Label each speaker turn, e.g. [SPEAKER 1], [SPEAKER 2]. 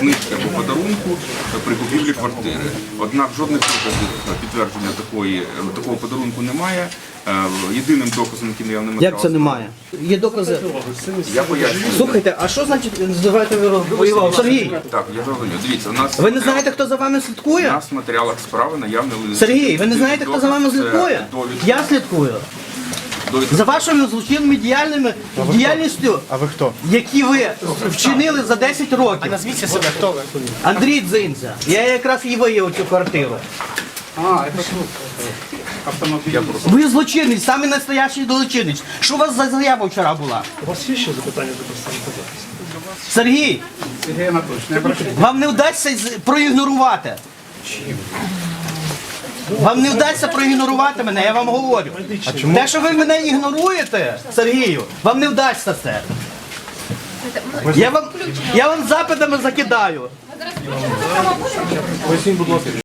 [SPEAKER 1] знижки або подарунку при купівлі квартири. Однак жодних доказів підтвердження такої, такого подарунку немає. Е, Єдиним доказом, яким я не
[SPEAKER 2] Як це немає? Є докази.
[SPEAKER 1] Я пояснюю.
[SPEAKER 2] Слухайте, а що значить називаєте ви воював? Сергій,
[SPEAKER 1] Так, я зрозумів. Дивіться, у нас
[SPEAKER 2] ви не знаєте, хто за вами слідкує?
[SPEAKER 1] у нас в матеріалах справи наявний лист.
[SPEAKER 2] Сергій, ви не знаєте, хто за вами слідкує? Я слідкую. За вашими злочинними діяльними діяльністю,
[SPEAKER 3] А ви хто?
[SPEAKER 2] які ви вчинили за 10 років.
[SPEAKER 3] Назвіться себе, хто ви?
[SPEAKER 2] Андрій Дзинця. Я якраз і виявив цю квартиру.
[SPEAKER 3] А, це тут автомобіль.
[SPEAKER 2] Ви злочинець, самий настоящий злочинець. Що у вас за заява вчора була?
[SPEAKER 4] У вас є ще запитання до представника?
[SPEAKER 2] Сергій,
[SPEAKER 3] Сергій Анатолійович, не обращайтесь.
[SPEAKER 2] вам не вдасться з- проігнорувати. Вам не вдасться проігнорувати мене, я вам говорю. Те, що ви мене ігноруєте, Сергію, вам не вдасться це. Я вам, я вам запитами закидаю.
[SPEAKER 4] Поясніть, будь ласка.